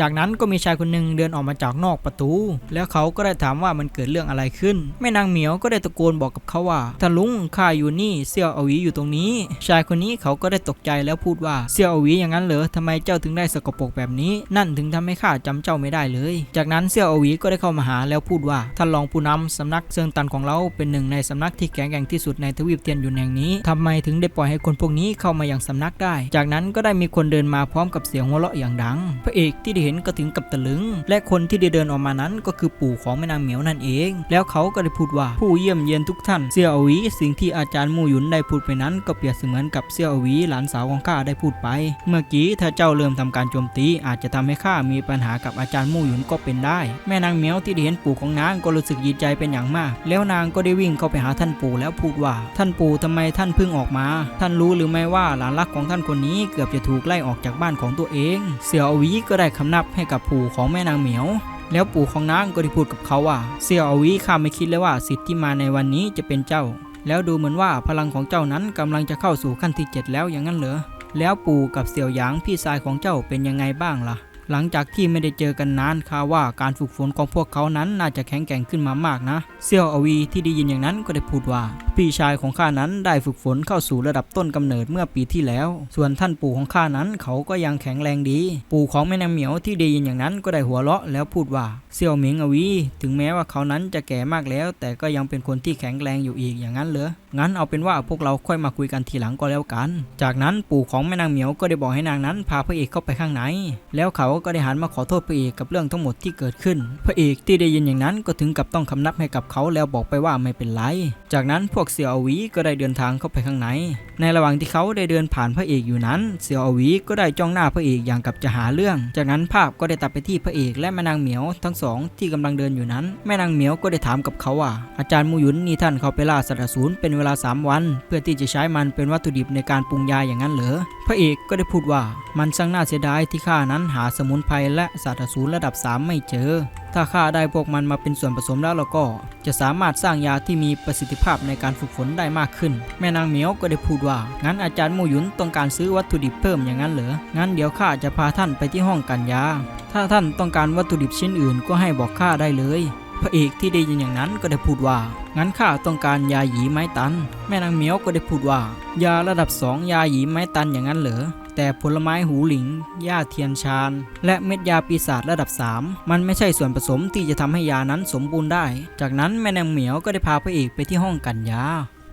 จากนั้นก็มีชายคนหนึ่งเดินออกมาจากนอกประตู แล้วเขาก็ได้ถามว่ามันเกิดเรื่องอะไรขึ้น แม่นางเหมียวก็ได้ตะโกนบอกกับเขาว่าท่านลุงข้าอยู่นี่เสี่ยวอวีอยู่ตรงนี้ ชายคนนี้เขาก็ได้ตกใจแล้วพูดว่าเสี่ยวอวีอย่างนั้นเหรอทำไมเจ้าถึงได้สกปรกแบบนี้ นั่นถึงทำให้ข้าจำเจ้าไม่ได้เลย จากนั้นเสี่ยวอวีก็ได้เข้ามาหาแล้วพูดว่าท่านรองผู้นำสำนักเซิงตันของเราเป็นหนึ่งในสำนักที่แข็งแกร่งที่สุดในทวีปเทียนหยุนแห่งนี้ทำไมถึงได้ปล่อยให้คนพวกนี้เข้ามาอย่างสำนักได้ จากนั้นก็ได้มีคนเดินมาพร้อมกับเสียงหัวเราะอย่างดัง พระเอกที่ได้เห็นก็ถึงกับตะลึง และคนที่ได้เดินออกมานั้นก็คือปู่ของแม่นางเหมียวนั่นเอง แล้วเขาก็ได้พูดว่าผู้เยี่ยมเยียนทุกท่านเสี่ยวอวีสิ่งที่อาจารย์มู่หยุนได้พูดไปนั้น ก็เปรียบเสมือนกับเสี่ยวอวีหลานสาวของข้าได้พูดไป เมื่อกี้ถ้าเจ้าเริ่มทำการโจมตีอาจจะทำให้ข้ามีปัญหากับอาจารย์มู่หยุนก็เป็นได้ แม่นางเหมียวที่ได้เห็นปู่ของนางก็รู้สึกดีใจเป็นอย่างมาก แล้วนางก็ได้วิ่งเข้าไปหาท่านปู่แล้วพูดว่า ท่านปู่ทำไมท่านเพิ่งออกมา ท่านรู้หรือไม่ว่าหลานรักของท่านคนนี้เกือบจะถูกไล่ออกจากบ้านของตัวเอง เสี่ยวอวีก็ได้คำนับให้กับปู่ของแม่นางเหมียว แล้วปู่ของนางก็ได้พูดกับเขาว่าเสี่ยวอวีข้าไม่คิดเลยว่าสิทธิ์ที่มาในวันนี้จะเป็นเจ้า แล้วดูเหมือนว่าพลังของเจ้านั้นกำลังจะเข้าสู่ขั้นที่เจ็ดแล้วอย่างนั้นเหรอแล้วปู่กับเสี่ยวหยางพี่ชายของเจ้าเป็นยังไงบ้างล่ะ หลังจากที่ไม่ได้เจอกันนานข้าว่าการฝึกฝนของพวกเขานั้นน่าจะแข็งแกร่งขึ้นมามากนะ เซี่ยวอวีที่ได้ยินอย่างนั้นก็ได้พูดว่า พี่ชายของข้านั้นได้ฝึกฝนเข้าสู่ระดับต้นกำเนิดเมื่อปีที่แล้ว ส่วนท่านปู่ของข้านั้นเขาก็ยังแข็งแรงดี ปู่ของแม่นางเหมียวที่ได้ยินอย่างนั้นก็ได้หัวเราะแล้วพูดว่าเซี่ยวหมิงอวี ถึงแม้ว่าเขานั้นจะแก่มากแล้ว แต่ก็ยังเป็นคนที่แข็งแรงอยู่อีกอย่างนั้นเหรองั้นเอาเป็นว่าพวกเราค่อยมาคุยกันทีหลังก็แล้วกัน จากนั้นปู่ของแม่นางเหมียวก็ได้บอกให้นางนั้นพาพระเอกเข้าไปข้างในแล้วเขาก็ได้หันมาขอโทษพระเอกกับเรื่องทั้งหมดที่เกิดขึ้น พระเอกที่ได้ยินอย่างนั้นก็ถึงกับต้องคำนับให้กับเขาแล้วบอกไปว่าไม่เป็นไร จากนั้นพวกเสี่ยวอวีก็ได้เดินทางเข้าไปข้างใน ในระหว่างที่เขาได้เดินผ่านพระเอกอยู่นั้น เสี่ยวอวีก็ได้จ้องหน้าพระเอกอย่างกับจะหาเรื่อง จากนั้นภาพก็ได้ตัดไปที่พระเอกและแม่นางเหมียวทั้งสองที่กำลังเดินอยู่นั้น แม่นางเหมียวก็ได้ถามกับเขาว่า อาจารย์มูหยุนนี่ท่านเขาไปล่าสัตว์สูรเป็นเวลา 3 วัน เพื่อที่จะใช้มันเป็นวัตถุดิบในการปรุงยาอย่างนั้นเหรอ พระเอกก็ได้พูดว่ามันช่างน่าเสียดายที่ข้านั้นหาสมุนไพรและสัตว์สูรระดับ 3 ไม่เจอ ถ้าข้าได้พวกมันมาเป็นส่วนผสมแล้วเราก็ จะสามารถสร้างยาที่มีประสิทธิภาพในการฝึกฝนได้มากขึ้น แม่นางเหมียวก็ได้พูดว่า งั้นอาจารย์มูหยุนต้องการซื้อวัตถุดิบเพิ่มอย่างนั้นเหรอ งั้นเดี๋ยวข้าจะพาท่านไปที่ห้องกันยา ถ้าท่านต้องการวัตถุดิบชิ้นอื่นก็ให้บอกข้าได้เลยพระเอกที่ได้ยินอย่างนั้นก็ได้พูดว่า งั้นข้าต้องการยาหยีไม้ตัน แม่นางเหมียวก็ได้พูดว่า ยาระดับสองยาหยีไม้ตันอย่างนั้นเหรอ แต่ผลไม้หูหลิง หญ้าเทียนชาญและเม็ดยาปีศาจระดับ 3 มันไม่ใช่ส่วนผสมที่จะทำให้ยานั้นสมบูรณ์ได้ จากนั้นแม่นางเหมียวก็ได้พาพระเอกไปที่ห้องกันยา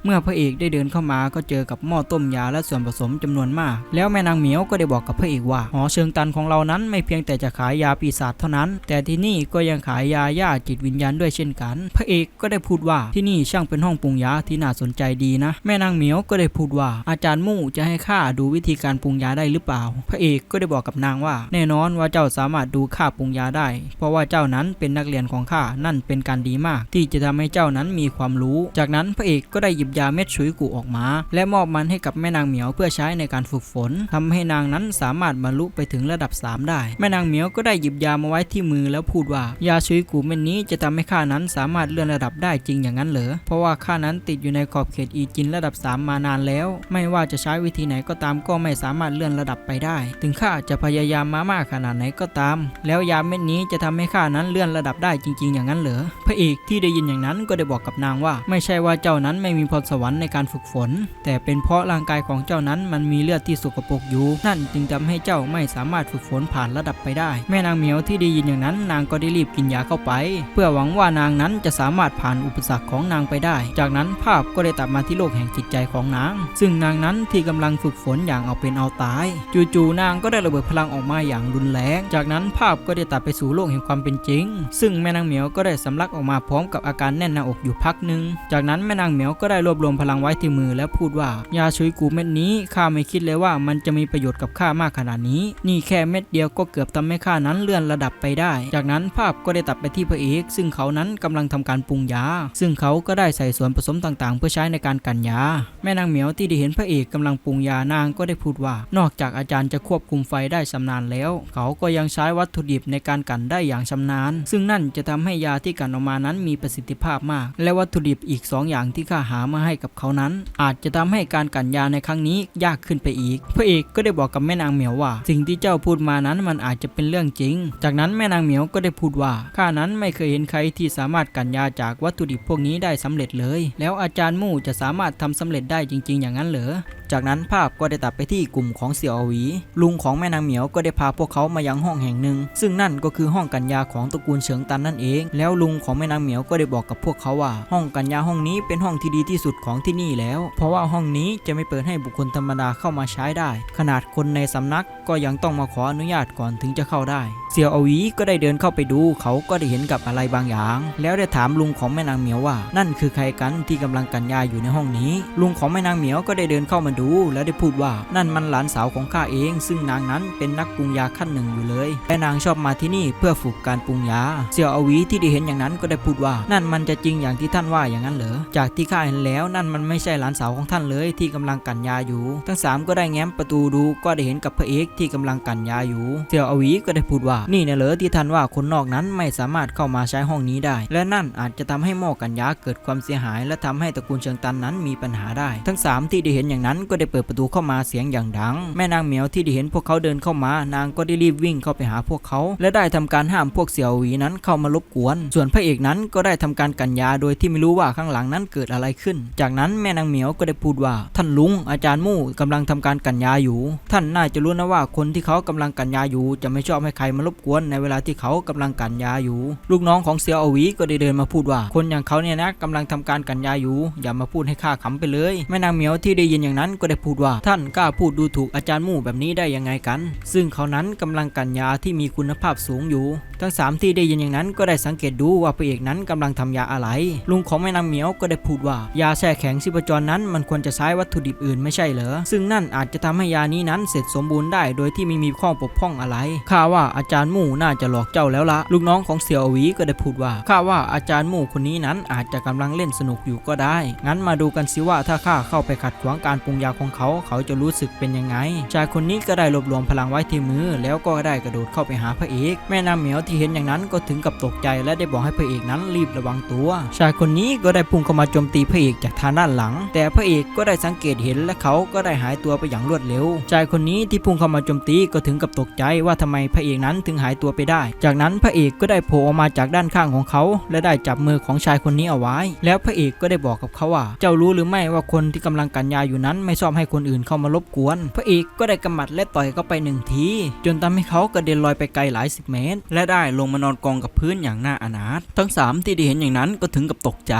เมื่อพระเอกได้เดินเข้ามาก็เจอกับหม้อต้มยาและส่วนผสมจำนวนมาก แล้วแม่นางเหมียวก็ได้บอกกับพระเอกว่าหอเชิงตันของเรานั้นไม่เพียงแต่จะขายยาปีศาจเท่านั้น แต่ที่นี่ก็ยังขายยาหญ้าจิตวิญญาณด้วยเช่นกัน พระเอกก็ได้พูดว่าที่นี่ช่างเป็นห้องปรุงยาที่น่าสนใจดีนะ แม่นางเหมียวก็ได้พูดว่าอาจารย์มู่จะให้ข้าดูวิธีการปรุงยาได้หรือเปล่า พระเอกก็ได้บอกกับนางว่า แน่นอนว่าเจ้าสามารถดูข้าปรุงยาได้ เพราะว่าเจ้านั้นเป็นนักเรียนของข้านั่นเป็นการดีมาก ที่จะทำให้เจ้านั้นมีความรู้ จากนั้นพระเอกก็ได้หยิบยาเม็ดฉุยกุออกมา และมอบมันให้กับแม่นางเหมียวเพื่อใช้ในการฝึกฝนทำให้นางนั้นสามารถบรรลุไปถึงระดับ 3 ได้ แม่นางเหมียวก็ได้หยิบยามาไว้ที่มือแล้วพูดว่า ยาฉุยกุเม็ดนี้จะทำให้ข้านั้นสามารถเลื่อนระดับได้จริงอย่างนั้นเหรอ เพราะว่าข้านั้นติดอยู่ในขอบเขตอีจินระดับ 3 มานานแล้ว ไม่ว่าจะใช้วิธีไหนก็ตามก็ไม่สามารถเลื่อนระดับไปได้ ถึงข้าจะพยายามมามากขนาดไหนก็ตาม แล้วยาเม็ดนี้จะทำให้ข้านั้นเลื่อนระดับได้จริง ๆ อย่างนั้นเหรอ พระเอกที่ได้ยินอย่างนั้นก็ได้บอกกับนางว่า ไม่ใช่ว่าเจ้านั้นไม่มีพรสวรรค์ในการฝึกฝน แต่เป็นเพราะร่างกายของเจ้านั้นมันมีเลือดที่สกปรกอยู่ นั่นจึงทำให้เจ้าไม่สามารถฝึกฝนผ่านระดับไปได้ แม่นางเหมียวที่ได้ยินอย่างนั้น นางก็ได้รีบกินยาเข้าไป เพื่อหวังว่านางนั้นจะสามารถผ่านอุปสรรคของนางไปได้ จากนั้นภาพก็ได้ตัดมาที่โลกแห่งจิตใจของนาง ซึ่งนางนั้นที่กำลังฝึกฝนอย่างเอาเป็นเอาตาย จู่ๆนางก็ได้ระเบิดพลังออกมาอย่างรุนแรง จากนั้นภาพก็ได้ตัดไปสู่โลกแห่งความเป็นจริง ซึ่งแม่นางเหมียวก็ได้สำลักออกมาพร้อมกับอาการแน่นหน้าอกอยู่พักหนึ่งจากนั้นแม่นางเหมียวก็ได้รวบรวมพลังไว้ที่มือและพูดว่า ยาชุยกูเม็ดนี้ข้าไม่คิดเลยว่ามันจะมีประโยชน์กับข้ามากขนาดนี้ นี่แค่เม็ดเดียวก็เกือบทำให้ข้านั้นเลื่อนระดับไปได้ จากนั้นภาพก็ได้ตัดไปที่พระเอกซึ่งเขานั้นกำลังทำการปรุงยา ซึ่งเขาก็ได้ใส่ส่วนผสมต่างๆ เพื่อใช้ในการกันยา แม่นางเหมียวที่ได้เห็นพระเอกกำลังปรุงยานางก็ได้พูดว่า นอกจากอาจารย์จะควบคุมไฟได้ชำนาญแล้ว เขาก็ยังใช้วัตถุดิบในการกันได้อย่างชำนาญ ซึ่งนั่นจะทำให้ยาที่กันออกมานั้นมีประสิทธิภาพมาก และวัตถุดิบอีกสองอย่างที่ข้าหามามาให้กับเขานั้น อาจจะทำให้การกันยาในครั้งนี้ยากขึ้นไปอีก พระเอกก็ได้บอกกับแม่นางเหมียวว่า สิ่งที่เจ้าพูดมานั้นมันอาจจะเป็นเรื่องจริง จากนั้นแม่นางเหมียวก็ได้พูดว่าข้านั้นไม่เคยเห็นใครที่สามารถกันยาจากวัตถุดิบพวกนี้ได้สำเร็จเลย แล้วอาจารย์มู่จะสามารถทำสำเร็จได้จริง ๆ อย่างนั้นเหรอจากนั้นภาพก็ได้ตัดไปที่กลุ่มของเสี่ยวอวี ลุงของแม่นางเหมียวก็ได้พาพวกเขามายังห้องแห่งหนึ่ง ซึ่งนั่นก็คือห้องกัญญาของตระกูลเฉิงตันนั่นเอง แล้วลุงของแม่นางเหมียวก็ได้บอกกับพวกเขาว่า ห้องกัญญาห้องนี้เป็นห้องที่ดีที่สุดของที่นี่แล้ว เพราะว่าห้องนี้จะไม่เปิดให้บุคคลธรรมดาเข้ามาใช้ได้ ขนาดคนในสำนักก็ยังต้องมาขออนุญาตก่อนถึงจะเข้าได้ เสี่ยวอวีก็ได้เดินเข้าไปดู เขาก็ได้เห็นกับอะไรบางอย่าง แล้วได้ถามลุงของแม่นางเหมียวว่า นั่นคือใครกันที่กำลังกัญญาอยู่ในห้องนี้ ลุงของแม่นางเหมียวก็ได้เดินเข้ามาดู แล้วได้พูดว่านั่นมันหลานสาวของข้าเอง ซึ่งนางนั้นเป็นนักปรุงยาขั้นหนึ่งอยู่เลยและนางชอบมาที่นี่เพื่อฝึกการปรุงยา เสี่ยวอวีที่ได้เห็นอย่างนั้นก็ได้พูดว่า นั่นมันจะจริงอย่างที่ท่านว่าอย่างนั้นเหรอจากที่ข้าเห็นแล้วแล้วนั่นมันไม่ใช่หลานสาวของท่านเลยที่กำลังกัญญาอยู่ ทั้งสามก็ได้แง้มประตูดูก็ได้เห็นกับพระเอกที่กำลังกัญญาอยู่เสี่ยวอวีก็ได้พูดว่านี่นะเหรอที่ท่านว่าคนนอกนั้นไม่สามารถเข้ามาใช้ห้องนี้ได้ และนั่นอาจจะทำให้หม้อกัญญาเกิดความเสียหาย และทำให้ตระกูลเชิงตันนั้นมีปัญหาได้ ทั้งสามที่ได้เห็นอย่างนั้นก็ได้เปิดประตูเข้ามาเสียงอย่างดัง แม่นางเหมียวที่ได้เห็นพวกเขาเดินเข้ามา นางก็ได้รีบวิ่งเข้าไปหาพวกเขา และได้ทำการห้ามพวกเสี่ยวหวีนั้นเข้ามารบกวน ส่วนพระเอกนั้นก็ได้ทำการกัญญาโดยที่ไม่รู้ว่าข้างหลังนั้นเกิดอะไรขึ้นจากนั้นแม่นางเหมียวก็ได้พูดว่า ท่านลุงอาจารย์มู่กำลังทำการกัญญาอยู่ ท่านน่าจะรู้นะว่าคนที่เขากำลังกัญญาอยู่ จะไม่ชอบให้ใครมารบกวนในเวลาที่เขากำลังกัญญาอยู่ ลูกน้องของเสี่ยวอวีก็ได้เดินมาพูดว่า คนอย่างเขาเนี่ยนะกำลังทำการกัญญาอยู่ อย่ามาพูดให้ข้าขำไปเลย แม่นางเหมียวที่ได้ยินอย่างนั้นก็ได้พูดว่า ท่านกล้าพูดดูถูกอาจารย์มู่แบบนี้ได้ยังไงกัน ซึ่งเขานั้นกำลังกัญญาที่มีคุณภาพสูงอยู่ ทั้งสามที่ได้ยินอย่างนั้นก็ได้สังเกตดูว่าพระเอกนั้นกำลังทำยาอะไร ลุงของแม่นางเหมียวก็ได้พูดว่ายาแช่แข็งชีพจรนั้นมันควรจะใช้วัตถุดิบอื่นไม่ใช่เหรอ ซึ่งนั่นอาจจะทำให้ยานี้นั้นเสร็จสมบูรณ์ได้โดยที่ไม่มีข้อบกพร่องอะไร ข้าว่าอาจารย์หมู่น่าจะหลอกเจ้าแล้วละ ลูกน้องของเสี่ยวอวีก็ได้พูดว่า ข้าว่าอาจารย์หมู่คนนี้นั้นอาจจะกำลังเล่นสนุกอยู่ก็ได้ งั้นมาดูกันสิว่าถ้าข้าเข้าไปขัดขวางการปรุงยาของเขา เขาจะรู้สึกเป็นยังไง ชายคนนี้ก็ได้รวบรวมพลังไว้ที่มือ แล้วก็ได้กระโดดเข้าไปหาพระเอก แม่นางเหมียวที่เห็นอย่างนั้นก็ถึงกับตกใจและได้บอกให้พระเอกนั้นรีบระวังตัว ชายคนนี้ก็ได้พุ่งเข้ามาโจมตีพระเอกจากทางด้านหลัง แต่พระเอกก็ได้สังเกตเห็นและเขาก็ได้หายตัวไปอย่างรวดเร็วชายคนนี้ที่พุ่งเข้ามาโจมตีก็ถึงกับตกใจว่าทำไมพระเอกนั้นถึงหายตัวไปได้ จากนั้นพระเอกก็ได้โผล่ออกมาจากด้านข้างของเขา และได้จับมือของชายคนนี้เอาไว้ แล้วพระเอกก็ได้บอกกับเขาว่า เจ้ารู้หรือไม่ว่าคนที่กำลังกัญญาอยู่นั้น ไม่ชอบให้คนอื่นเข้ามารบกวน พระเอกก็ได้กำหมัดและต่อยเข้าไปหนึ่งที จนทำให้เขากระเด็นลอยไปไกลหลายสิบเมตร และได้ลงมานอนกองกับพื้นอย่างน่าอนาถทั้งสามที่ได้เห็นอย่างนั้นก็ถึงกับตกใจ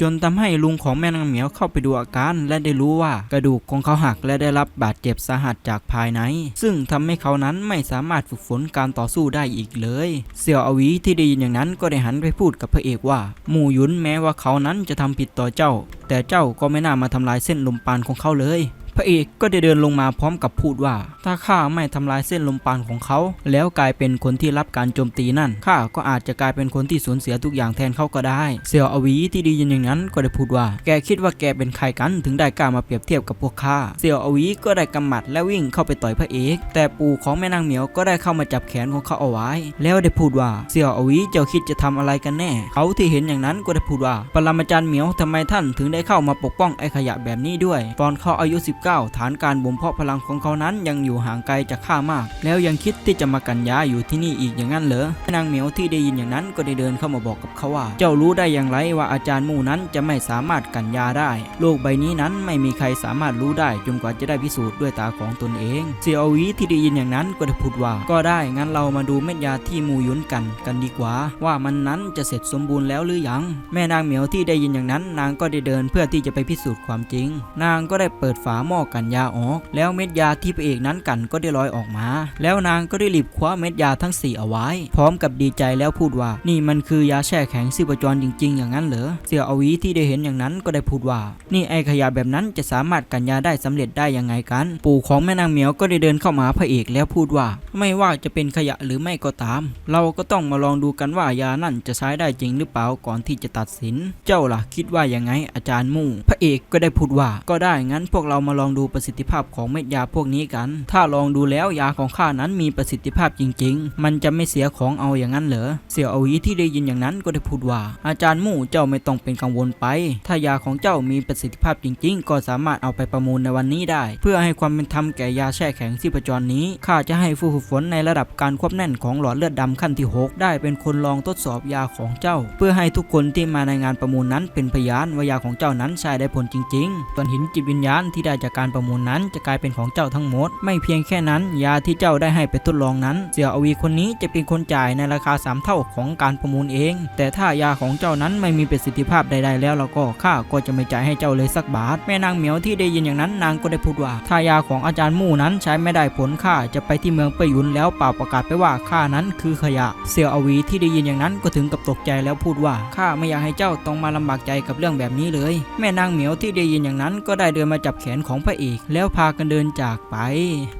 จนทำให้ลุงของแม่นางเหมียวเข้าไปดูอาการ และได้รู้ว่ากระดูกของเขาหักและได้รับบาดเจ็บสาหัสจากภายใน ซึ่งทำให้เขานั้นไม่สามารถฝึกฝนการต่อสู้ได้อีกเลย เสี่ยวอวีที่ได้ยินอย่างนั้นก็ได้หันไปพูดกับพระเอกว่า หมู่ยุนแม้ว่าเขานั้นจะทำผิดต่อเจ้า แต่เจ้าก็ไม่น่ามาทำลายเส้นลมปานของเขาเลย ระเอกก็ได้เดินลงมาพร้อมกับพูดว่า ถ้าข้าไม่ทำลายเส้นลมปานของเขา แล้วกลายเป็นคนที่รับการโจมตีนั่นข้าก็อาจจะกลายเป็นคนที่สูญเสียทุกอย่างแทนเขาก็ได้ เสี่ยวอวีที่ดียินอย่างนั้นก็ได้พูดว่า แกคิดว่าแกเป็นใครกันถึงได้กล้ามาเปรียบเทียบกับพวกข้าเสี่ยวอวีก็ได้กำหมัดและวิ่งเข้าไปต่อยพระเอก แต่ปู่ของแม่นางเหมียวก็ได้เข้ามาจับแขนของเขาเอาไว้ แล้วได้พูดว่าเสี่ยวอวีเจ้าคิดจะทำอะไรกันแน่ เขาที่เห็นอย่างนั้นก็ได้พูดว่าปรมาจารย์เหมียวทำไมท่านถึงได้เข้ามาปกป้องไอ้ขยะแบบนี้ด้วย ตอนเขาอายุ 19ฐานการบ่มเพาะพลังของเขานั้นยังอยู่ห่างไกลจากข้ามาก แล้วยังคิดที่จะมากันยาอยู่ที่นี่อีกอย่างนั้นเหรอแม่นางเหมียวที่ได้ยินอย่างนั้นก็ได้เดินเข้ามาบอกกับเขาว่า เจ้ารู้ได้อย่างไรว่าอาจารย์มู่นั้นจะไม่สามารถกันยาได้ โลกใบนี้นั้นไม่มีใครสามารถรู้ได้จนกว่าจะได้พิสูจน์ด้วยตาของตนเองเซียววีที่ได้ยินอย่างนั้นก็ได้พูดว่า ก็ได้งั้นเรามาดูเม็ดยาที่มู่ยุนกันกันดีกว่า ว่ามันนั้นจะเสร็จสมบูรณ์แล้วหรือยัง แม่นางเหมียวที่ได้ยินอย่างนั้น นางก็ได้เดินเพื่อที่จะไปพิสูจน์ความจริง นางก็ได้เปิดฝาหม้อกันยาออก แล้วเม็ดยาที่พระเอกนั้นกันก็ได้ลอยออกมา แล้วนางก็ได้รีบคว้าเม็ดยาทั้งสี่เอาไว้ พร้อมกับดีใจแล้วพูดว่า นี่มันคือยาแช่แข็งซีบจรจริง ๆ อย่างนั้นเหรอเสี่ยวอวีที่ได้เห็นอย่างนั้นก็ได้พูดว่า นี่ไอขยะแบบนั้นจะสามารถกันยาได้สำเร็จได้ยังไงกัน ปู่ของแม่นางเหมียวก็ได้เดินเข้ามาหาพระเอกแล้วพูดว่า ไม่ว่าจะเป็นขยะหรือไม่ก็ตาม เราก็ต้องมาลองดูกันว่ายานั่นจะใช้ได้จริงหรือเปล่าก่อนที่จะตัดสิน เจ้าล่ะคิดว่ายังไงอาจารย์มู่ พระเอกก็ได้พูดว่าก็ได้งั้นพวกเรามาลององดูประสิทธิภาพของเม็ดยาพวกนี้กัน ถ้าลองดูแล้วยาของข้านั้นมีประสิทธิภาพจริง ๆ มันจะไม่เสียของเอาอย่างนั้นเหรอ เสี่ยวเอาหวีที่ได้ยินอย่างนั้นก็ได้พูดว่า อาจารย์หมู่เจ้าไม่ต้องเป็นกังวลไป ถ้ายาของเจ้ามีประสิทธิภาพจริง ๆ ก็สามารถเอาไปประมูลในวันนี้ได้ เพื่อให้ความเป็นธรรมแก่ยาแช่แข็งชีพจรนี้ ข้าจะให้ผู้ฝึกฝนในระดับการควบแน่นของหลอดเลือดดำขั้นที่ 6 ได้เป็นคนลองทดสอบยาของเจ้า เพื่อให้ทุกคนที่มาในงานประมูลนั้นเป็นพยานว่ายาของเจ้านั้นใช้ได้ผลจริงๆส่วนหินจิตวิญญาณที่ได้จากการประมูลนั้นจะกลายเป็นของเจ้าทั้งหมด ไม่เพียงแค่นั้น ยาที่เจ้าได้ให้ไปทดลองนั้น เสี่ยวอวีคนนี้จะเป็นคนจ่ายในราคา 3 เท่าของการประมูลเอง แต่ถ้ายาของเจ้านั้นไม่มีประสิทธิภาพใด ๆ แล้วแล้วก็ข้าก็จะไม่จ่ายให้เจ้าเลยสักบาท แม่นางเหมียวที่ได้ยินอย่างนั้นนางก็ได้พูดว่าถ้ายาของอาจารย์มู่นั้นใช้ไม่ได้ผลข้าจะไปที่เมืองเปยหยุนแล้วเป่าประกาศไปว่าข้านั้นคือขยะ เสี่ยวอวีที่ได้ยินอย่างนั้นก็ถึงกับตกใจแล้วพูดว่าข้าไม่อยากให้เจ้าต้องมาลำบากใจกับเรื่องแบบนี้เลย แม่นางเหมียวที่ได้ยินอย่างนั้นก็ได้เดินมาจับแขนของพระเอกแล้วพากันเดินจากไป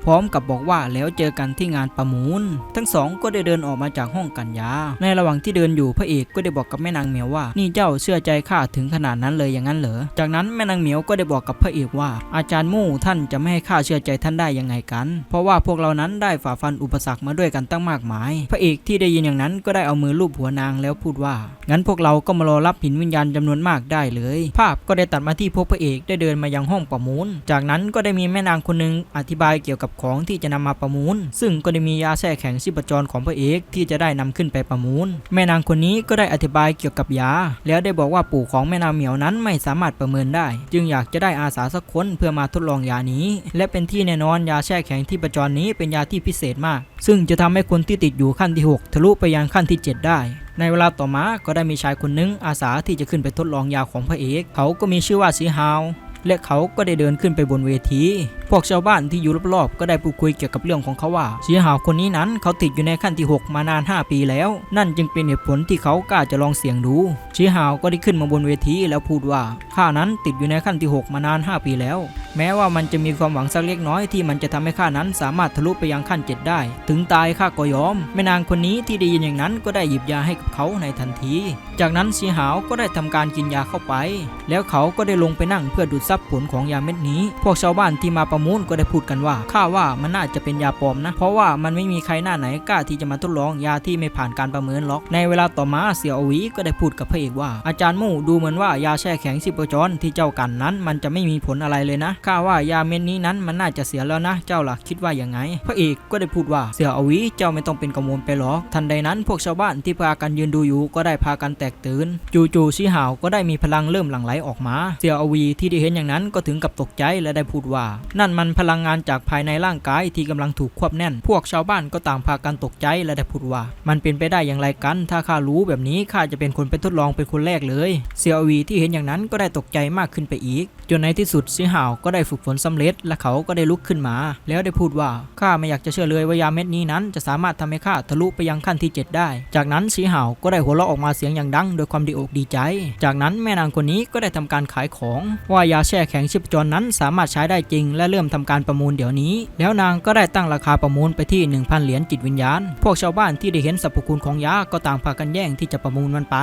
พร้อมกับบอกว่าแล้วเจอกันที่งานประมูล ทั้งสองก็ได้เดินออกมาจากห้องกันยา ในระหว่างที่เดินอยู่พระเอกก็ได้บอกกับแม่นางเหมียวว่า นี่เจ้าเชื่อใจข้าถึงขนาดนั้นเลยอย่างนั้นเหรอ จากนั้นแม่นางเหมียวก็ได้บอกกับพระเอกว่า อาจารย์มู่ท่านจะไม่ให้ข้าเชื่อใจท่านได้ยังไงกัน เพราะว่าพวกเรานั้นได้ฝ่าฟันอุปสรรคมาด้วยกันตั้งมากมาย พระเอกที่ได้ยินอย่างนั้นก็ได้เอามือลูบหัวนางแล้วพูดว่า งั้นพวกเราก็มารอรับหินวิญญาณจำนวนมากได้เลย ภาพก็ได้ตัดมาที่พวกพระเอกได้เดินมายังห้องประมูลจากนั้นก็ได้มีแม่นางคนหนึ่งอธิบายเกี่ยวกับของที่จะนำมาประมูล ซึ่งก็ได้มียาแช่แข็งชีพจรของพระเอกที่จะได้นำขึ้นไปประมูล แม่นางคนนี้ก็ได้อธิบายเกี่ยวกับยา แล้วได้บอกว่าปู่ของแม่นางเหมียวนั้นไม่สามารถประเมินได้ จึงอยากจะได้อาสาสักคนเพื่อมาทดลองยานี้ และเป็นที่แน่นอนยาแช่แข็งที่ประจรนี้เป็นยาที่พิเศษมาก ซึ่งจะทำให้คนที่ติดอยู่ขั้นที่ 6 ทะลุไปยังขั้นที่ 7 ได้ในเวลาต่อมา ก็ได้มีชายคนหนึงอาสาที่จะขึ้นไปทดลองยาของพระเอก เขาก็มีชื่อว่าสีฮาว และเขาก็ได้เดินขึ้นไปบนเวที พวกชาวบ้านที่อยู่รอบๆ ก็ได้พูดคุยเกี่ยวกับเรื่องของเขาว่าสีหาวคนนี้นั้นเขาติดอยู่ในขั้นที่ 6 มานาน 5 ปีแล้ว นั่นจึงเป็นเหตุผลที่เขากล้าจะลองเสี่ยงดูสีหาวก็ได้ขึ้นมาบนเวทีแล้วพูดว่าข้านั้นติดอยู่ในขั้นที่ 6 มานาน 5 ปีแล้ว แม้ว่ามันจะมีความหวังสักเล็กน้อยที่มันจะทำให้ข้านั้นสามารถทะลุไปยังขั้น 7 ได้ ถึงตายข้าก็ยอมแม่นางคนนี้ที่ได้ยินอย่างนั้นก็ได้หยิบยาให้กับเขาในทันที จากนั้นสีหาวก็ได้ทำการกินยาเข้าไป แล้วเขาก็ได้ลงไปนั่งเพื่อดูดซับผลของยาเม็ดนี้ พวกชาวบ้านที่มาประมูลก็ได้พูดกันว่าข้าว่ามันน่าจะเป็นยาปลอมนะ เพราะว่ามันไม่มีใครหน้าไหนกล้าที่จะมาทดลองยาที่ไม่ผ่านการประเมินหรอก ในเวลาต่อมาเสี่ยวอวีก็ได้พูดกับพระเอกว่า อาจารย์มู่ดูเหมือนว่ายาแช่แข็งสิบประจรที่เจ้ากันนั้น มันจะไม่มีผลอะไรเลยนะข้าว่ายาเม็ดนี้นั้นมันน่าจะเสียแล้วนะ เจ้าล่ะคิดว่าอย่างไง พระเอกก็ได้พูดว่าเสี่ยวอวีเจ้าไม่ต้องเป็นกังวลไปหรอกทันใดนั้นพวกชาวบ้านที่พากันยืนดูอยู่ก็ได้พากันแตกตื่น จู่ๆชิหาวก็ได้มีพลังเริ่มหลั่งไหลออกมา เสี่ยวอวีที่ได้เห็นอย่างนั้นก็ถึงกับตกใจและได้พูดว่า นั่นมันพลังงานจากภายในร่างกายที่กำลังถูกควบแน่น พวกชาวบ้านก็ต่างพากันตกใจและได้พูดว่า มันเป็นไปได้อย่างไรกัน ถ้าข้ารู้แบบนี้ข้าจะเป็นคนไปทดลองเป็นคนแรกเลยเสี่ยวอวีที่เห็นอย่างนั้นก็ได้ตกใจมากขึ้นไปอีก จนในที่สุดสีหาวก็ได้ฝึกฝนสำเร็จ และเขาก็ได้ลุกขึ้นมา แล้วได้พูดว่าข้าไม่อยากจะเชื่อเลยว่ายาเม็ดนี้นั้น จะสามารถทำให้ข้าทะลุไปยังขั้นที่ 7 ได้ จากนั้นสีหาวก็ได้หัวเราะออกมาเสียงอย่างดังโดยความดีอกดีใจ จากนั้นแม่นางคนนี้ก็ได้ทำการขายของว่ายาแช่แข็งชิปจรนั้นสามารถใช้ได้จริง และเริ่มทำการประมูลเดี๋ยวนี้ แล้วนางก็ได้ตั้งราคาประมูลไปที่ 1,000 เหรียญจิตวิญญาณ พวกชาวบ้านที่ได้เห็นสรรพคุณของยาก็ต่างพากันแย่งที่จะประมูลมันไป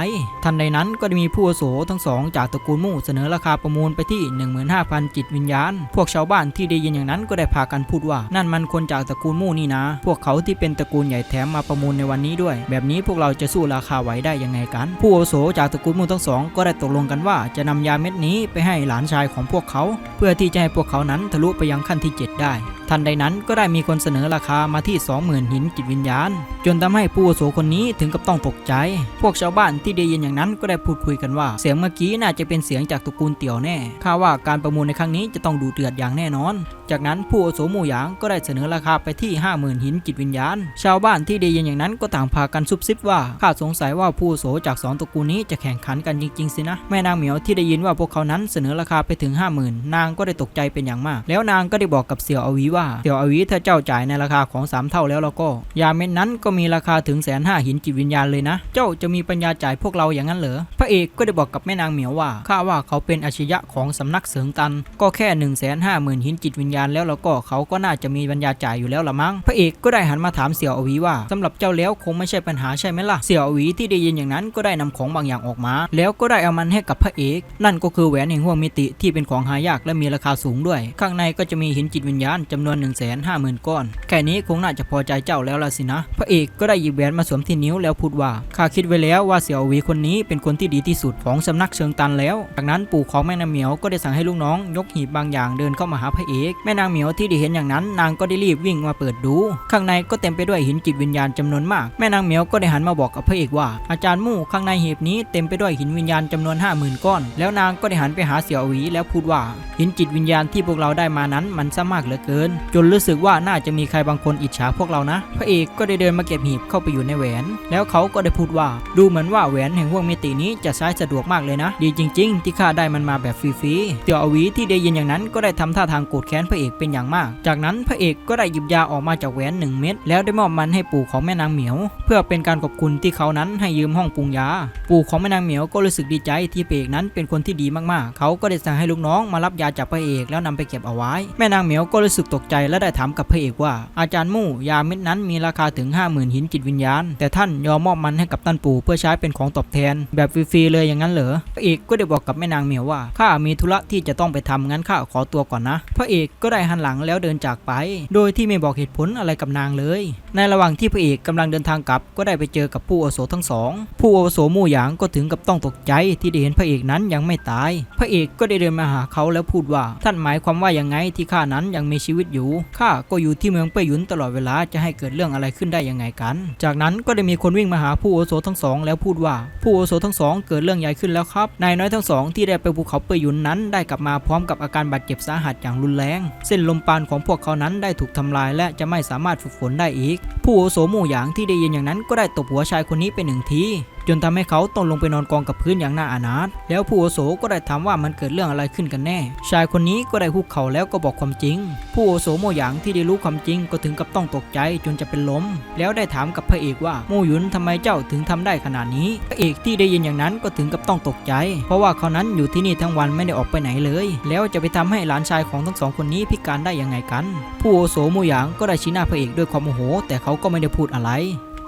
ทันใดนั้นก็ได้มีผู้อาวุโสทั้งสองจากตระกูลมู่เสนอราคาประมูลไปที่ 15,000 จิตวิญญาณ พวกชาวบ้านที่ได้ยินอย่างนั้นก็ได้พากันพูดว่า นั่นมันคนจากตระกูลมู่นี่นะ พวกเขาที่เป็นตระกูลใหญ่แถมมาประมูลในวันนี้ด้วย แบบนี้พวกเราจะสู้ราคาไหวได้ยังไงกัน ผู้อโสจากตระกูลมู่ทั้งสองก็ได้ตกลงกันว่าจะนำยาเม็ดนี้ไปให้หลานชายของพวกเขา เพื่อที่จะให้พวกเขานั้นทะลุไปยังขั้นที่ 7 ได้ทันใดนั้นก็ได้มีคนเสนอราคามาที่ 20,000 หินจิตวิญญาณ จนทำให้ผู้โสคนนี้ถึงกับต้องตกใจ พวกชาวบ้านที่ได้ยินอย่างนั้นก็ได้พูดคุยกันว่า เสียงเมื่อกี้น่าจะเป็นเสียงจากตระกูลเตี่ยวแน่ข้าว่าการประมูลในครั้งนี้จะต้องดูเดือดอย่างแน่นอน จากนั้นผู้โสหมู่หยางก็ได้เสนอราคาไปที่ 50,000 หินจิตวิญญาณ ชาวบ้านที่ได้ยินอย่างนั้นก็ต่างพากันซุบซิบว่าข้าสงสัยว่าผู้โสจากสองตระกูลนี้จะแข่งขันกันจริงๆสินะแม่นางเหมียวที่ได้ยินว่าพวกเขานั้นเสนอราคาไปถึง 50,000 นางก็ได้ตกใจเป็นอย่างมาก แล้วนางก็ได้บอกกับเสี่ยวอวีว่าเสี่ยวอวีถ้าเจ้าจ่ายในราคาของสามเท่าแล้วแล้วก็ ยาเม็ดนั้นก็มีราคาถึงแสนห้าหินจิตวิญญาณเลยนะ เจ้าจะมีปัญญาจ่ายพวกเราอย่างนั้นเหรอพระเอกก็ได้บอกกับแม่นางเหมียวว่าข้าว่าเขาเป็นอาชญะของสำนักเสริงตัน ก็แค่1นึ่งแสนห้าหมื่นหินจิตวิญญาณแล้วแล้วก็เขาก็น่าจะมีปัญญาจ่ายอยู่แล้วละมั้งพระเอกก็ได้หันมาถามเสี่ยวอวีว่าสำหรับเจ้าแล้วคงไม่ใช่ปัญหาใช่ไหมล่ะเสี่ยวอวีที่ได้ยินอย่างนั้นก็ได้นำของบางอย่างออกมา แล้วก็ได้เอามันให้กับพระเอก นั่นก็คือแหวนแห่งห่วงมิติที่เป็นของหายากและมีราคาสูงด้วย ข้างในก็จะมีหินจิตวิญญาณจำนวน1นึ่งแสนห้าหมื่นก้อน แค่นี้คงน่าจะพอใจเจ้าแล้วล่ะสินะ พระเอกก็ได้หยิบแหวนมาสวมที่นิ้วแล้วพูดว่า ข้าคิดไว้แล้วว่าเสี่ยววีคนนี้เป็นคนที่ดีที่สุดของสำนักเชิงตันแล้ว จากนั้นปู่ของแม่นางเหมียวก็ได้สั่งให้ลูกน้องยกหีบบางอย่างเดินเข้ามาหาพระเอก แม่นางเหมียวที่ได้เห็นอย่างนั้น นางก็ได้รีบวิ่งมาเปิดดู ข้างในก็เต็มไปด้วยหินจิตวิญญาณจำนวนมาก แม่นางเหมียวก็ได้หันมาบอกกับพระเอกว่า อาจารย์มู่ข้างในหีบนี้เต็มไปด้วยหินวิญญาณจำนวนห้าหมื่นก้อน แล้วนางก็ได้หันไปหาเสี่ยววีแล้วพูดว่าหินจิตวิญญาณที่พวกเราได้มานั้นมันซะมากเหลือเกินจนรู้สึกว่าน่าจะมีใครบางคนอิจฉาพวกเรานะ พระเอกก็ได้เดินมาเก็บหีบเข้าไปอยู่ในแหวน แล้วเขาก็ได้พูดว่า ดูเหมือนว่าแหวนแห่งห่วงมิตินี้จะใช้สะดวกมากเลยนะ ดีจริง ๆ ที่ข้าได้มันมาแบบฟรีๆเสี่ยวอวีที่ได้ยินอย่างนั้นก็ได้ทำท่าทางโกรธแค้นพระเอกเป็นอย่างมาก จากนั้นพระเอกก็ได้หยิบยาออกมาจากแหวนหนึ่งเม็ดแล้วได้มอบมันให้ปู่ของแม่นางเหมียว เพื่อเป็นการขอบคุณที่เขานั้นให้ยืมห้องปรุงยา ปู่ของแม่นางเหมียวก็รู้สึกดีใจที่พระเอกนั้นเป็นคนที่ดีมากๆ เขาก็ได้สั่งให้ลูกน้องมารับยาจากพระเอกแล้วนำไปเก็บเอาไว้ แม่นางเหมียวก็รู้สึกตกใจและได้ถามกับพระเอกว่า อาจารย์มู่ยาเม็ดนั้นมีราคาถึง 50,000 หินจิตวิญญาณ แต่ท่านยอมมอบมันให้กับท่านปู่เพื่อใช้เป็นของตอบแทน แบบฟรีๆเลยอย่างนั้นเหรอพระเอกก็ได้บอกกับแม่นางเหมียวว่าข้ามีธุระที่จะต้องไปทำงั้นข้าขอตัวก่อนนะ พระเอกก็ได้หันหลังแล้วเดินจากไป โดยที่ไม่บอกเหตุผลอะไรกับนางเลย ในระหว่างที่พระเอกกำลังเดินทางกลับ ก็ได้ไปเจอกับผู้อาวุโสทั้งสองผู้อาวุโสมู่หยางก็ถึงกับต้องตกใจที่ได้เห็นพระเอกนั้นยังไม่ตาย พระเอกก็ได้เดินมาหาเขาแล้วพูดว่าท่านหมายความว่ายังไงที่ข้านั้นยังมีชีวิตอยู่ข้าก็อยู่ที่เมืองเป่ยหยุนตลอดเวลาจะให้เกิดเรื่องอะไรขึ้นได้ยังไงกัน จากนั้นก็ได้มีคนวิ่งมาหาผู้โอโสทั้งสอง แล้วพูดว่าผู้โอโสทั้งสองเกิดเรื่องใหญ่ขึ้นแล้วครับนายน้อยทั้งสองที่ได้ไปภูเขาเป่ยหยุนนั้นได้กลับมาพร้อมกับอาการบาดเจ็บสาหัสอย่างรุนแรง เส้นลมปานของพวกเขานั้นได้ถูกทำลายและจะไม่สามารถฝึกฝนได้อีก ผู้โอโสหมู่หยางที่ได้ยินอย่างนั้นก็ได้ตบหัวชายคนนี้ไปหนึ่งที จนทำให้เขาต้องลงไปนอนกองกับพื้นอย่างน่าอานาถแล้วผู้อาโสก็ได้ถามว่ามันเกิดเรื่องอะไรขึ้นกันแน่ ชายคนนี้ก็ได้คุกเข่าแล้วก็บอกความจริง ผู้อาโสโมหยางที่ได้รู้ความจริงก็ถึงกับต้องตกใจจนจะเป็นลม แล้วได้ถามกับพระเอกว่าโมหยุนทำไมเจ้าถึงทำได้ขนาดนี้ พระเอกที่ได้ยินอย่างนั้นก็ถึงกับต้องตกใจ เพราะว่าเขานั้นอยู่ที่นี่ทั้งวันไม่ได้ออกไปไหนเลย แล้วจะไปทำให้หลานชายของทั้งสองคนนี้พิการได้ยังไงกัน ผู้อาโสโมหยางก็ได้ชี้หน้าพระเอกด้วยความโมโห แต่เขาก็ไม่ได้พูดอะไร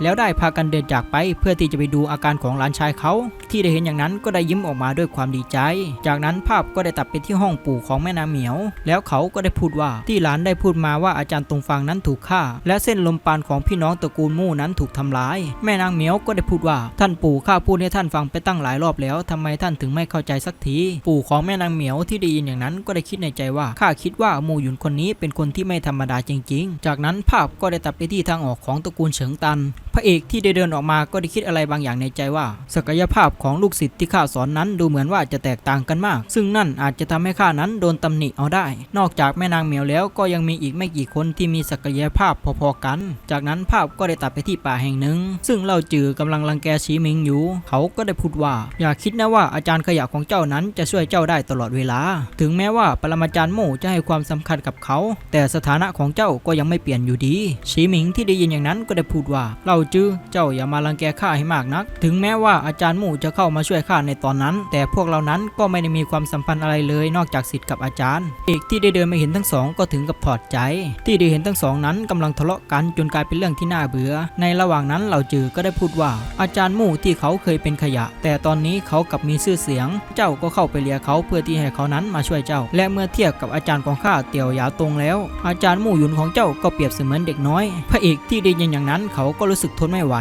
แล้วได้พากันเดินจากไปเพื่อที่จะไปดูอาการของหลานชายเขา ที่ได้เห็นอย่างนั้นก็ได้ยิ้มออกมาด้วยความดีใจ จากนั้นภาพก็ได้ตัดไปที่ห้องปู่ของแม่นางเหมียว แล้วเขาก็ได้พูดว่าที่หลานได้พูดมาว่าอาจารย์ตรงฟังนั้นถูกฆ่า และเส้นลมปานของพี่น้องตระกูลมู่นั้นถูกทำร้าย แม่นางเหมียวก็ได้พูดว่า ท่านปู่ข้าพูดให้ท่านฟังไปตั้งหลายรอบแล้วทำไมท่านถึงไม่เข้าใจสักที ปู่ของแม่นางเหมียวที่ได้ยินอย่างนั้นก็ได้คิดในใจว่าข้าคิดว่ามูหยุนคนนี้เป็นคนที่ไม่ธรรมดาจริง ๆ จากนั้นภาพก็ได้ตัดไปที่ทางออกของตระกูลเฉิงตัน ระเอกที่ได้เดินออกมาก็ได้คิดอะไรบางอย่างในใจว่า ศักยภาพของลูกศิษย์ที่ข้าสอนนั้นดูเหมือนว่าจะแตกต่างกันมาก ซึ่งนั่นอาจจะทำให้ข้านั้นโดนตำหนิเอาได้ นอกจากแม่นางเหมียวแล้วก็ยังมีอีกไม่กี่คนที่มีศักยภาพพอๆกัน จากนั้นภาพก็ได้ตัดไปที่ป่าแห่งหนึ่ง ซึ่งเล่าจือกำลังรังแกชีมิงอยู่ เขาก็ได้พูดว่า อย่าคิดนะว่าอาจารย์ขยะของเจ้านั้นจะช่วยเจ้าได้ตลอดเวลา ถึงแม้ว่าปรมาจารย์โม่จะให้ความสำคัญกับเขา แต่สถานะของเจ้าก็ยังไม่เปลี่ยนอยู่ดีชีมิงที่ได้ยินอย่างนั้นก็ได้พูดว่าเล่าจือเจ้าอย่ามารังแกข้าให้มากนัก ถึงแม้ว่าอาจารย์หมู่จะเข้ามาช่วยข้าในตอนนั้น แต่พวกเรานั้นก็ไม่ได้มีความสัมพันธ์อะไรเลยนอกจากสิทธิ์กับอาจารย์ เอกที่ได้เดินมาเห็นทั้งสองก็ถึงกับถอดใจ ที่ได้เห็นทั้งสองนั้นกำลังทะเลาะกันจนกลายเป็นเรื่องที่น่าเบื่อ ในระหว่างนั้นเหล่าจือก็ได้พูดว่า อาจารย์หมู่ที่เขาเคยเป็นขยะ แต่ตอนนี้เขากลับมีชื่อเสียง เจ้าก็เข้าไปเลียเขาเพื่อที่ให้เขานั้นมาช่วยเจ้า และเมื่อเทียบกับอาจารย์ของข้าเตียวหยาตรงแล้ว อาจารย์หมู่หยุนของเจ้าก็เปรียบเสมือนเด็กน้อย พระเอกที่ได้ยินอย่างนั้นเขาก็รู้สึกทนไม่ไหว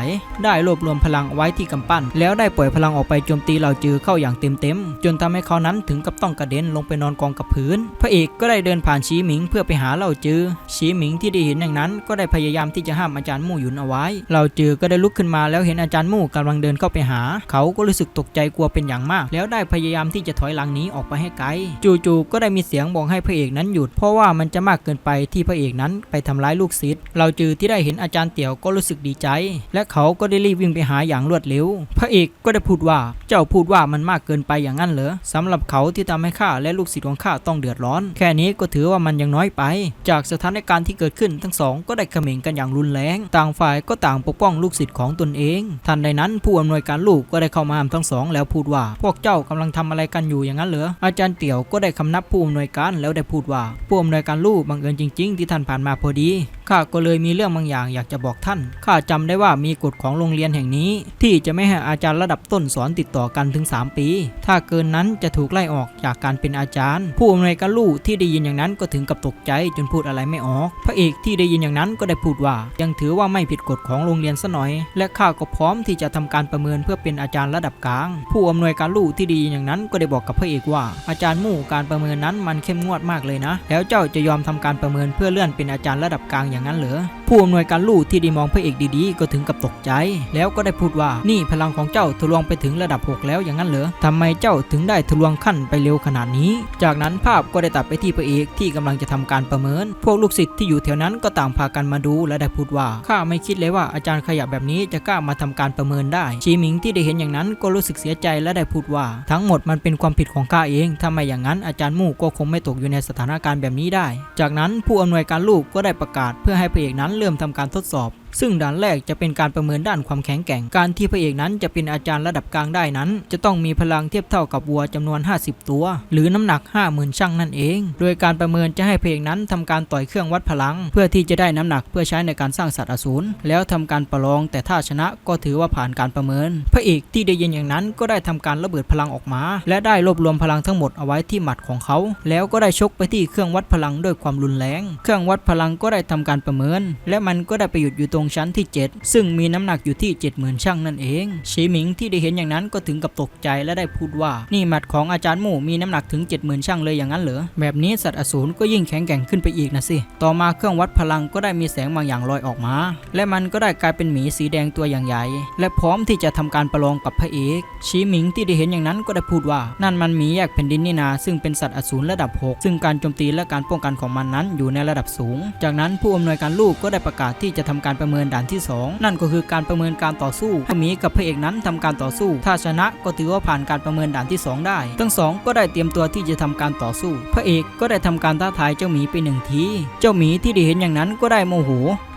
ได้รวบรวมพลังไว้ที่กำปั้น แล้วได้ปล่อยพลังออกไปโจมตีเหล่าจือเข้าอย่างเต็มๆจนทำให้เขานั้นถึงกับต้องกระเด็นลงไปนอนกองกับพื้น พระเอกก็ได้เดินผ่านชีหมิงเพื่อไปหาเหล่าจือชีหมิงที่ได้เห็นอย่างนั้น ก็ได้พยายามที่จะห้ามอาจารย์มู่หยุนเอาไว้เหล่าจือก็ได้ลุกขึ้นมาแล้วเห็นอาจารย์มู่กำลังเดินเข้าไปหา เขาก็รู้สึกตกใจกลัวเป็นอย่างมาก แล้วได้พยายามที่จะถอยหลังหนีออกไปให้ไกลจู่ๆก็ได้มีเสียงบอกให้พระเอกนั้นหยุด เพราะว่ามันจะมากเกินไปที่พระเอกนั้นไปทำร้ายลูกศิษย์เหล่าจือที่ได้เห็นอาจารย์เตี่ยวก็รู้สึกดีใจและเขาก็ได้รีบวิ่งไปหาอย่างรวดเร็ว พระเอกก็ได้พูดว่าเจ้าพูดว่ามันมากเกินไปอย่างนั้นเหรอสำหรับเขาที่ทำให้ข้าและลูกศิษย์ของข้าต้องเดือดร้อน แค่นี้ก็ถือว่ามันยังน้อยไป จากสถานการณ์ที่เกิดขึ้นทั้งสองก็ได้เขม่งกันอย่างรุนแรง ต่างฝ่ายก็ต่างปกป้องลูกศิษย์ของตนเอง ทันใดนั้นผู้อำนวยการลูกก็ได้เข้ามาห้ามทั้งสอง แล้วพูดว่า พวกเจ้ากำลังทำอะไรกันอยู่อย่างนั้นเหรออาจารย์เตี่ยวก็ได้คำนับผู้อำนวยการแล้วได้พูดว่าผู้อำนวยการลูกบังเอิญจริง ๆ ที่ท่านผ่านมาพอดีข้าก็เลยมีเรื่องบางอย่างอยากจะบอกท่าน ข้าจำได้ว่ามีกฎของโรงเรียนแห่งนี้ ที่จะไม่ให้อาจารย์ระดับต้นสอนติดต่อกันถึง 3 ปี ถ้าเกินนั้นจะถูกไล่ออกจากการเป็นอาจารย์ ผู้อำนวยการลูกที่ได้ยินอย่างนั้นก็ถึงกับตกใจจนพูดอะไรไม่ออก พระเอกที่ได้ยินอย่างนั้นก็ได้พูดว่า ยังถือว่าไม่ผิดกฎของโรงเรียนซะหน่อย และข้าก็พร้อมที่จะทำการประเมินเพื่อเป็นอาจารย์ระดับกลาง ผู้อำนวยการลูกที่ได้ยินอย่างนั้นก็ได้บอกกับพระเอกว่า อาจารย์หมู่การประเมินนั้นมันเข้มงวดมากเลยนะ แล้วเจ้าจะยอมทำการประเมินเพื่อเลื่อนเป็นอาจารย์ระดับกลางอย่างนั้นเหรอผู้อำนวยการลูกที่ได้มองพระเอกดีๆ ก็ถึงกับตกใจ แล้วก็ได้พูดว่านี่พลังของเจ้าทะลวงไปถึงระดับ 6 แล้วอย่างนั้นเหรอทำไมเจ้าถึงได้ทะลวงขั้นไปเร็วขนาดนี้ จากนั้นภาพก็ได้ตัดไปที่พระเอกที่กำลังจะทำการประเมิน พวกลูกศิษย์ที่อยู่แถวนั้นก็ต่างพากันมาดูและได้พูดว่าข้าไม่คิดเลยว่าอาจารย์ขยับแบบนี้จะกล้ามาทำการประเมินได้ชีหมิงที่ได้เห็นอย่างนั้นก็รู้สึกเสียใจและได้พูดว่า ทั้งหมดมันเป็นความผิดของข้าเองถ้าไม่อย่างนั้นอาจารย์มู่ก็คงไม่ตกอยู่ในสถานการณ์แบบนี้ได้ จากนั้นผู้อำนวยการลูกก็ได้ประกาศพื่อให้พระเอกนั้นเริ่มทำการทดสอบ ซึ่งด่านแรกจะเป็นการประเมินด้านความแข็งแกร่ง การที่พระเอกนั้นจะเป็นอาจารย์ระดับกลางได้นั้น จะต้องมีพลังเทียบเท่ากับวัวจำนวน 50 ตัว หรือน้ำหนัก 50,000ช่างนั่นเอง โดยการประเมินจะให้พระเอกนั้นทำการต่อยเครื่องวัดพลัง เพื่อที่จะได้น้ำหนักเพื่อใช้ในการสร้างสัตว์อสูรแล้วทำการประลอง แต่ถ้าชนะก็ถือว่าผ่านการประเมิน พระเอกที่ได้ยินอย่างนั้นก็ได้ทำการระเบิดพลังออกมา และได้รวบรวมพลังทั้งหมดเอาไว้ที่หมัดของเขา แล้วก็ได้ชกไปที่เครื่องวัดพลังด้วยความรุนแรง เครื่องวัดพลังก็ได้ทำการประเมิน และมันก็ได้ไปหยุดอยู่ตรงชั้นที่ 7 ซึ่งมีน้ำหนักอยู่ที่ 70,000ช่างนั่นเองชีหมิงที่ได้เห็นอย่างนั้นก็ถึงกับตกใจและได้พูดว่า นี่หมัดของอาจารย์หมู่มีน้ำหนักถึง 70,000ช่างเลยอย่างนั้นเหรอแบบนี้สัตว์อสูรก็ยิ่งแข็งแกร่งขึ้นไปอีกนะสิต่อมาเครื่องวัดพลังก็ได้มีแสงบางอย่างลอยออกมา และมันก็ได้กลายเป็นหมีสีแดงตัวอย่างใหญ่ และพร้อมที่จะทำการประลองกับพระเอกชีหมิงที่ได้เห็นอย่างนั้นก็ได้พูดว่า นั่นมันหมีแยกแผ่นดินนี่นา ซึ่งเป็นสัตว์อสูรระดับ 6 ซึ่งการโจมตีและการป้องกันของมันนั้นอยู่ในระดับสูง จากนั้นผู้อำนวยการลูกก็ได้ประกาศที่จะทำการประประเมินด่านที่ 2 นั่นก็คือการประเมินการต่อสู้ให้หมีกับพระเอกนั้นทำการต่อสู้ ถ้าชนะก็ถือว่าผ่านการประเมินด่านที่ 2 ได้ ทั้งสองก็ได้เตรียมตัวที่จะทำการต่อสู้ พระเอกก็ได้ทำการท้าทายเจ้าหมีไปหนึ่งที เจ้าหมีที่ได้เห็นอย่างนั้นก็ได้โมโห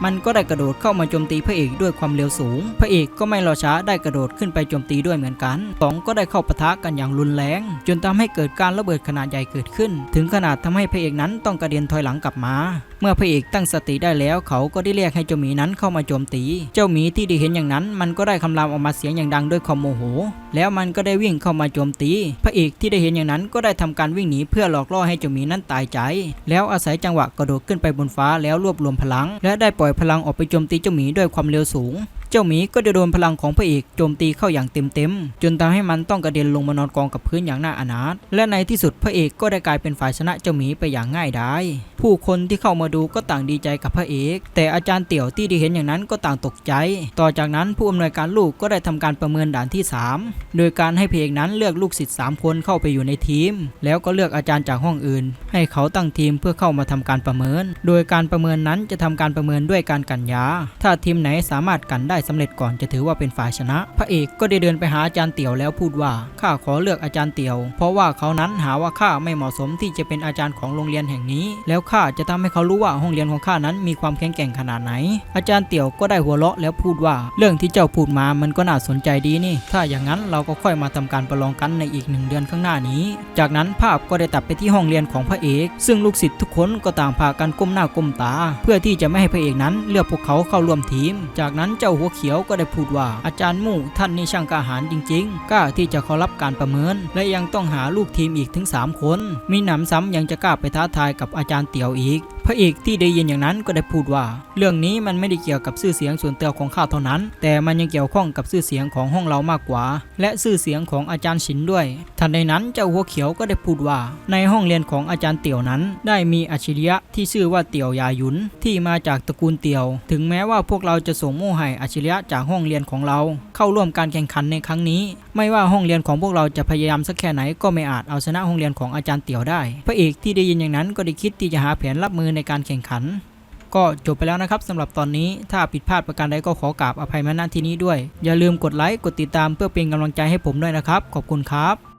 มันก็ได้กระโดดเข้ามาโจมตีพระเอกด้วยความเร็วสูง พระเอกก็ไม่รอช้าได้กระโดดขึ้นไปโจมตีด้วยเหมือนกันสองก็ได้เข้าปะทะกันอย่างรุนแรง จนทำให้เกิดการระเบิดขนาดใหญ่เกิดขึ้น ถึงขนาดทำให้พระเอกนั้นต้องกระเด็นถอยหลังกลับมา เมื่อพระเอกตั้งสติได้แล้ว เขาก็ได้เรียกให้เจ้าหมีนั้นเข้ามาโจมตี เจ้าหมีที่ได้เห็นอย่างนั้น มันก็ได้คำรามออกมาเสียงอย่างดังด้วยความโมโห แล้วมันก็ได้วิ่งเข้ามาโจมตี พระเอกที่ได้เห็นอย่างนั้นก็ได้ทำการวิ่งหนีเพื่อหลอกล่อให้เจ้าหมีนั้นตายใจ แล้วอาศัยจังหวะกระโดดขึ้นไปบนฟ้าแล้วรวบรวมพลัง และได้ปล่อยพลังออกไปโจมตีเจ้าหมีด้วยความเร็วสูง เจ้าหมีก็ได้โดนพลังของพระเอกโจมตีเข้าอย่างเต็มๆจนทำให้มันต้องกระเด็นลงมานอนกองกับพื้นอย่างน่าอนาถและในที่สุดพระเอกก็ได้กลายเป็นฝ่ายชนะเจ้าหมีไปอย่างง่ายดายผู้คนที่เข้ามาดูก็ต่างดีใจกับพระเอก แต่อาจารย์เตี่ยวที่ได้เห็นอย่างนั้นก็ต่างตกใจ ต่อจากนั้นผู้อำนวยการลูกก็ได้ทำการประเมินด่านที่ 3 โดยการให้พระเอกนั้นเลือกลูกศิษย์3คนเข้าไปอยู่ในทีม แล้วก็เลือกอาจารย์จากห้องอื่น ให้เขาตั้งทีมเพื่อเข้ามาทำการประเมิน โดยการประเมินนั้นจะทำการประเมินด้วยการกันยา ถ้าทีมไหนสามารถกันได้สำเร็จก่อนจะถือว่าเป็นฝ่ายชนะ พระเอกก็ได้เดินไปหาอาจารย์เตี่ยวแล้วพูดว่าข้าขอเลือกอาจารย์เตี่ยว เพราะว่าเขานั้นหาว่าข้าไม่เหมาะสมที่จะเป็นอาจารย์ของโรงเรียนแห่งนี้ แล้วข้าจะทำให้เขารู้ว่าห้องเรียนของข้านั้นมีความแข็งแกร่งขนาดไหน อาจารย์เตี่ยวก็ได้หัวเราะแล้วพูดว่า เรื่องที่เจ้าพูดมามันก็น่าสนใจดีนี่ ถ้าอย่างนั้นเราก็ค่อยมาทำการประลองกันในอีกหนึ่งเดือนข้างหน้านี้ จากนั้นภาพก็ได้ตัดไปที่ห้องเรียนของพระเอก ซึ่งลูกศิษย์ทุกคนก็ต่างพากันก้มหน้าก้มตา เพื่อที่จะไม่ให้พระเอกนั้นเลือกพวกเขาเข้าร่วมทีม จากนั้นเจ้าหัวเขียวก็ได้พูดว่าอาจารย์มู่ท่านนี่ช่างกล้าหาญจริงๆ กล้าที่จะเคารพการประเมิน และยังต้องหาลูกทีมอีกถึง 3 คน มีหนำซ้ำยังจะกล้าไปท้าทายกับอาจารย์เตียวอีก ระเอกที่ได้ยินอย่างนั้นก็ได้พูดว่า เรื่องนี้มันไม่ได้เกี่ยวกับชื่อเสียงส่วนตัวของข้าเท่านั้น แต่มันยังเกี่ยวข้องกับชื่อเสียงของห้องเรามากกว่า และชื่อเสียงของอาจารย์ฉินด้วย ทันใดนั้นเจ้าหัวเขียวก็ได้พูดว่า ในห้องเรียนของอาจารย์เตี่ยวนั้น ได้มีอัจฉริยะที่ชื่อว่าเตี่ยวยาหยุนที่มาจากตระกูลเตี่ยว ถึงแม้ว่าพวกเราจะส่งโม่ไห่อัจฉริยะจากห้องเรียนของเรา เข้าร่วมการแข่งขันในครั้งนี้ไม่ว่าห้องเรียนของพวกเราจะพยายามสักแค่ไหนก็ไม่อาจเอาชนะห้องเรียนของอาจารย์เตี่ยวได้ พระเอกที่ได้ยินอย่างนั้นก็ได้คิดที่จะหาแผนรับมือในการแข่งขัน ก็จบไปแล้วนะครับสำหรับตอนนี้ถ้าผิดพลาดประการใดก็ขอกราบอภัยมาณที่นี้ด้วย อย่าลืมกดไลค์กดติดตามเพื่อเป็นกำลังใจให้ผมด้วยนะครับ ขอบคุณครับ